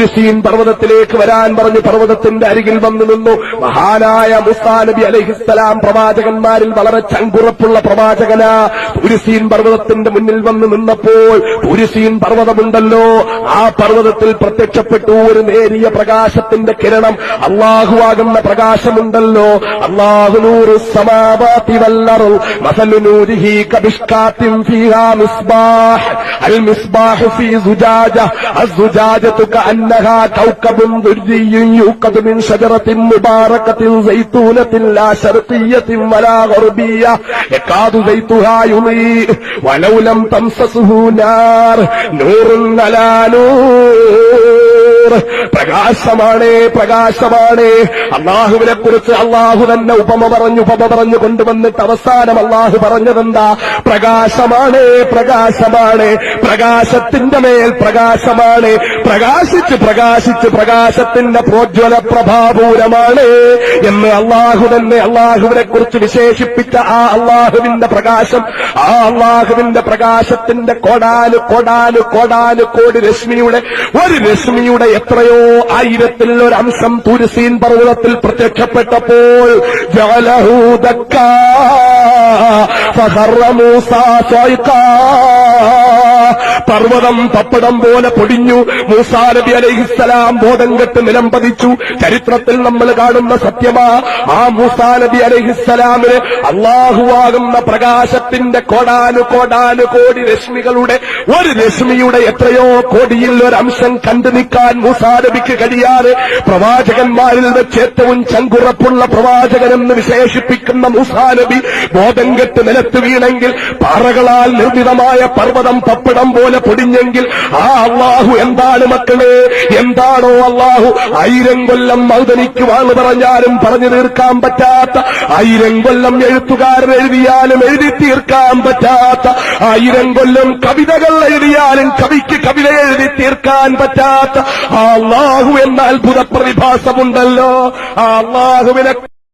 സൂര്യസീൻ പർവതത്തിലേക്ക് വരാൻ പറഞ്ഞു പർവതത്തിന്റെ അരികിൽ വന്നു നിന്നു. മഹാനായ മുസാനബി അലഹിസ്സലാം പ്രവാചകന്മാരിൽ വളരെ ചങ്കുറപ്പുള്ള പ്രവാചകന. സൂര്യസീൻ പർവതത്തിന്റെ മുന്നിൽ വന്നു നിന്നപ്പോൾ സൂര്യസീൻ പർവതമുണ്ടല്ലോ. ആ പർവതത്തിൽ പ്രത്യക്ഷപ്പെട്ടു ഒരു നേരിയ പ്രകാശത്തിന്റെ കിരണം. അള്ളാഹുവാകുന്ന പ്രകാശമുണ്ടല്ലോ. അള്ളാഹുനൂറ് സമാപാതി വല്ലറു മസലുനൂരിഹി കബിഷ്കാത്തി ഫീഹാ മിസ്ബാഹ്. അൽ മിസ്ബാഹ് ഫീ സുജാജ. അസുജാജ തുക അന്ന كأنها كوكب دري يوقد من شجرة مباركة زيتونة لا شرقية ولا غربية يكاد زيتها يضيء ولو لم تمسسه نار نور على نور പ്രകാശമാണ് പ്രകാശമാണ്. അള്ളാഹുവിനെ കുറിച്ച് അള്ളാഹു തന്നെ ഉപമ പറഞ്ഞു ഉപമ പറഞ്ഞു കൊണ്ടുവന്നിട്ട് അവസാനം അള്ളാഹു പറഞ്ഞതെന്താ? പ്രകാശമാണ് പ്രകാശമാണ്. പ്രകാശത്തിന്റെ മേൽ പ്രകാശമാണ്. പ്രകാശിച്ച് പ്രകാശിച്ച് പ്രകാശത്തിന്റെ പ്രോജ്വല പ്രഭാപൂരമാണ് എന്ന് അള്ളാഹു തന്നെ അള്ളാഹുവിനെ കുറിച്ച് വിശേഷിപ്പിച്ച ആ അള്ളാഹുവിന്റെ പ്രകാശം ആ അള്ളാഹുവിന്റെ പ്രകാശത്തിന്റെ കൊടാൽ കൊടാൽ കൊടാൽ കോടി രശ്മിയുടെ ഒരു രശ്മിയുടെ എത്രയോ ആയിരത്തിൽ ഒരു അംശം തുരുസീൻ പർവതത്തിൽ പ്രത്യക്ഷപ്പെട്ടപ്പോൾ ജലഹൂ ദക്കാ ഫഖറ മൂസാ സ്വൈഖാ. പർവതം പപ്പടം പോലെ പൊടിഞ്ഞു മൂസാ നബി അലൈഹിസ്സലാം ബോധം കെട്ട് നിലംപതിച്ചു ചരിത്രത്തിൽ നമ്മൾ കാണുന്ന സത്യമാ ആ മൂസാ നബി അലൈഹിസ്സലാമിന് അള്ളാഹുവാകുന്ന പ്രകാശത്തിന്റെ കോടാനു കോടാനു കോടി രശ്മികളുടെ ഒരു രശ്മിയുടെ എത്രയോ കോടിയിൽ ഒരു അംശം കണ്ടു നിൽക്കാൻ മൂസാ നബിക്ക് കഴിയാതെ പ്രവാചകന്മാരിൽ വെച്ച് ഏറ്റവും ചങ്കുറപ്പുള്ള പ്രവാചകനെന്ന് വിശേഷിപ്പിക്കുന്ന മൂസാ നബി ബോധം കെട്ട് നിലത്ത് വീണെങ്കിൽ പാറകളാൽ നിർമ്മിതമായ പർവതം പപ്പടം പോലെ പൊടിഞ്ഞെങ്കിൽ ആ അള്ളാഹു എന്താണ് മക്കളെ? എന്താണോ അള്ളാഹു? ആയിരം കൊല്ലം മൗദനിക്ക് വാൾ പറഞ്ഞാലും പറഞ്ഞു തീർക്കാൻ പറ്റാത്ത ആയിരം കൊല്ലം എഴുത്തുകാരൻ എഴുതിയാലും എഴുതി തീർക്കാൻ പറ്റാത്ത ആയിരം കൊല്ലം കവിതകൾ എഴുതിയാലും കവിക്ക് കവിത എഴുതി തീർക്കാൻ പറ്റാത്ത ആ അള്ളാഹു എന്ന അത്ഭുത പ്രതിഭാസമുണ്ടല്ലോ. ആ അള്ളാഹുവിനെ